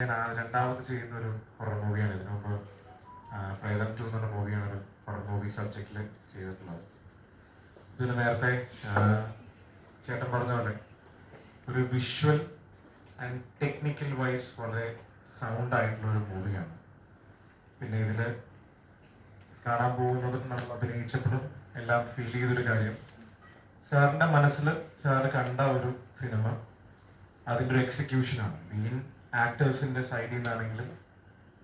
ഞാൻ രണ്ടാമത് ചെയ്യുന്ന ഒരു ഹൊറർ മൂവിയാണ് ഇതിനു മുമ്പ് ആ, പ്രേതം ടു എന്നുള്ള മൂവിയാണ് ഒരു ഹൊറർ മൂവി സബ്ജക്റ്റിൽ ചെയ്തിട്ടുള്ളത്. ഇതിൽ നേരത്തെ ചേട്ടൻ പറഞ്ഞ പോലെ ഒരു വിഷ്വൽ ആൻഡ് ടെക്നിക്കൽ വൈസ് വളരെ സൗണ്ട് ആയിട്ടുള്ള ഒരു മൂവിയാണ് പിന്നെ ഇതിൽ കാണാൻ പോകുന്നതും നമ്മൾ അഭിനയിച്ചപ്പോഴും എല്ലാം ഫീൽ ചെയ്തൊരു കാര്യം. സാറിന്റെ മനസ്സിൽ സാറ് കണ്ട ഒരു സിനിമ അതിന്റെ ഒരു എക്സിക്യൂഷനാണ് മെയിൻ ആക്ടേഴ്സിന്റെ സൈഡിൽ നിന്നാണെങ്കിലും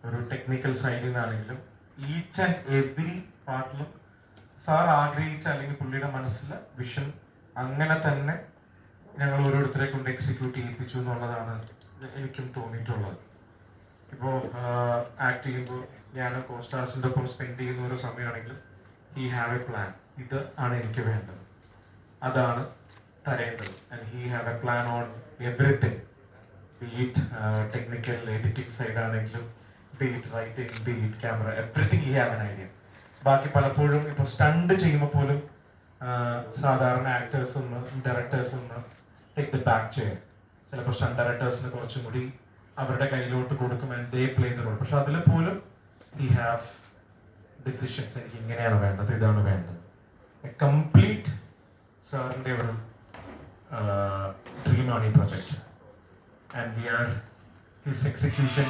ഒരു ടെക്നിക്കൽ സൈഡിൽ നിന്നാണെങ്കിലും ഈച്ച് ആൻഡ് എവറി പാർട്ടിലും സാർ ആഗ്രഹിച്ച അല്ലെങ്കിൽ പുള്ളിയുടെ മനസ്സിൽ വിഷൻ അങ്ങനെ തന്നെ ഞങ്ങൾ ഓരോരുത്തരെ കൊണ്ട് എക്സിക്യൂട്ട് ചെയ്യിപ്പിച്ചു എന്നുള്ളതാണ് എനിക്കും തോന്നിയിട്ടുള്ളത്. ഇപ്പോൾ ആക്ട് ചെയ്യുമ്പോൾ ഞാൻ കോസ്റ്റാർസിന്റെ ഒപ്പം സ്പെൻഡ് ചെയ്യുന്ന ഒരു സമയമാണെങ്കിലും ഹീ ഹാവ് എ പ്ലാൻ ഇത് ആണ് എനിക്ക് വേണ്ടത്. അതാണ് തരേണ്ടത്. And he have a plan on everything be it technical editing side ആണെങ്കിലും be it writing be it camera everything he have an idea ബാക്കി പലപ്പോഴും ഇപ്പോൾ സ്റ്റണ്ട് ചെയ്യുമ്പോൾ പോലും സാധാരണ ആക്ടേഴ്സ് ഒന്ന് ഡയറക്ടേഴ്സ് ഒന്ന് ടേക്ക് ദ ബാക്ക് ചെയ്യാം ചിലപ്പോൾ സ്റ്റണ്ട് ഡയറക്ടേഴ്സിന് കുറച്ചും കൂടി അവരുടെ കയ്യിലോട്ട് കൊടുക്കും and they play the role പക്ഷെ അതിൽ പോലും ഈ ഹാവ് ഡിസിഷൻസ് എനിക്ക് ഇങ്ങനെയാണ് വേണ്ടത് ഇതാണ് വേണ്ടത്. കംപ്ലീറ്റ് സാറിന്റെ ഒരു ഡ്രീമാണ് ഈ project and we are his execution.